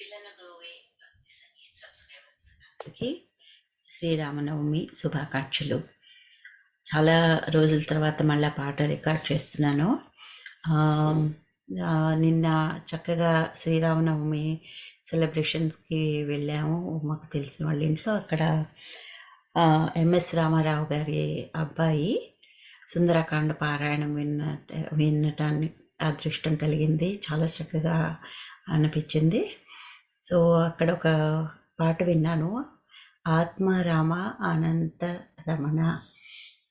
పిల్లల గ్రోవే భక్తి సంగీత్ సబ్స్క్రైబర్స్ అందరికీ శ్రీరామనవమి శుభాకాంక్షలు. చాలా రోజుల తర్వాత మళ్ళీ పాట రికార్డ్ చేస్తున్నాను. నిన్న చక్కగా శ్రీరామనవమి సెలబ్రేషన్స్కి వెళ్ళాము. మాకు తెలిసిన వాళ్ళ ఇంట్లో అక్కడ ఎంఎస్ రామారావు గారి అబ్బాయి సుందరకాండ పారాయణం విన్న వినటాన్ని అదృష్టం కలిగింది. చాలా చక్కగా అనిపించింది. సో అక్కడ ఒక పాట విన్నాను. ఆత్మారామ ఆనంద రమణ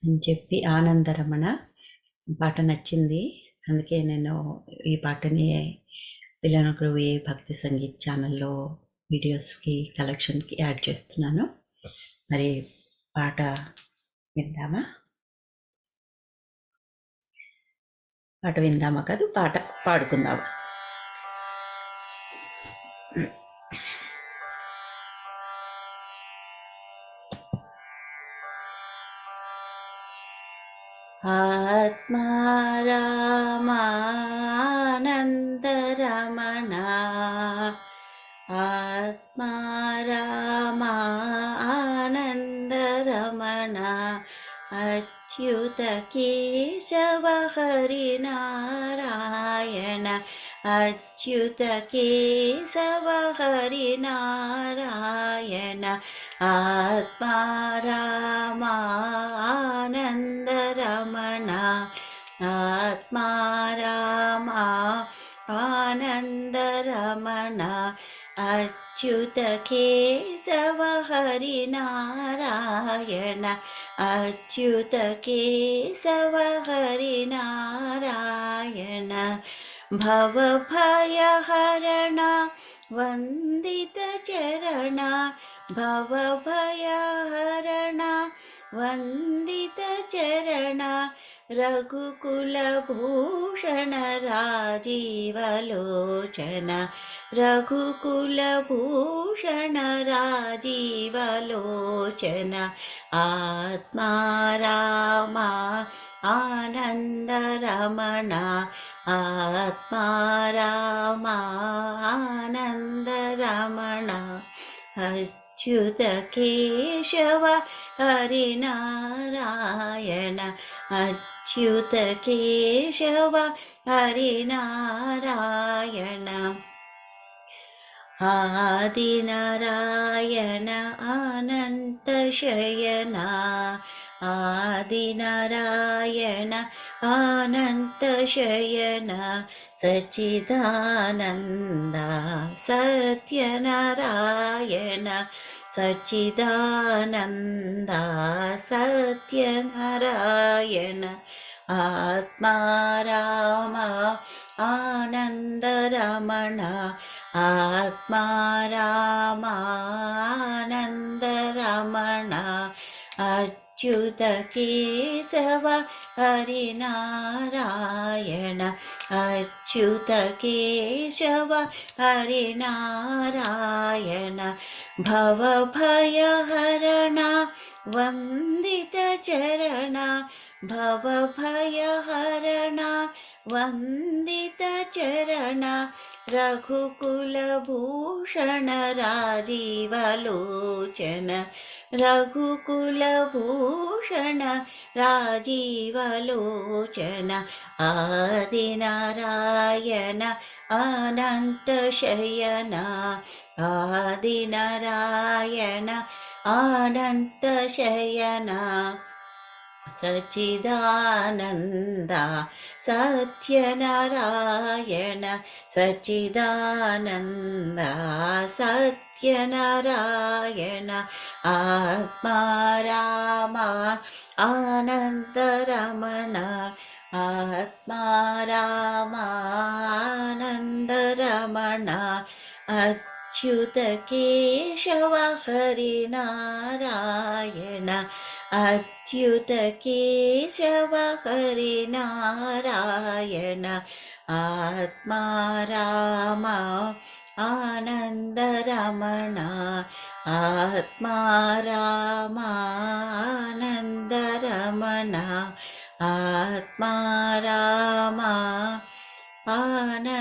అని చెప్పి ఆనందరమణ పాట నచ్చింది. అందుకే నేను ఈ పాటని పిల్లనకుడు ఏ భక్తి సంగీత్ ఛానల్లో వీడియోస్కి కలెక్షన్కి యాడ్ చేస్తున్నాను. మరి పాట విందామా? పాట విందామా కాదు పాట పాడుకుందామా? ആത്മാരാമാനന്ദരമണ. ആത്മാരാമാനന്ദരമണ. അച്യുതകേശവഹരിനാരായണ. അച്യുതകേശവഹരിനാരായണ. ആത്മാരാമാന आत्मा रामा आनन्दरमणा अच्युतकेशव हरिनारायण अच्युतकेशव हरिनारायण। भवभयहरण वन्दितचरण वंदित चरण। రఘుకులభూషణ రాజీవలోచన రఘుకులభూషణ రాజీవలోచన ఆత్మారామా ఆనందరమణ. ఆత్మారామా ఆనందరమణ. అచ్యుత కేశవ హరినారాయణ. അച്യുത കേശവ ഹരിനാരായണ. ആദിനാരായണ ആനന്ദശയന ആദിനാരായണ ആനന്ദശയന സച്ചിദാനന്ദ സത്യനാരായണ सच्चिदानन्द सत्यनारायण आत्मा राम आनन्दरमण आत्मा राम आनन्दरमण च्युत केशव हरिनारायण अच्युत केशव हरिनारायण भवभयहरण वन्दितचरण भवभयहरण वन्दितचरण రఘుకులభూషణ రాజీవలోచన రఘుకులభూషణ రాజీవలోచన ఆదినారాయణ అనంతశయన ఆదినారాయణ అనంతశయన सच्चिदानन्द सत्यनारायण सच्चिदानन्द सत्यनारायण आत्मा रामा आनन्दरमण आत्मा रामा आनन्दरमण अच्युतकेशव हरिनारायण अच् च्युत केशव हरिनारायण आत्मा राम आनन्दरमण आत्मा राम आनन्दरमण आत्मा राम आनन्दरमण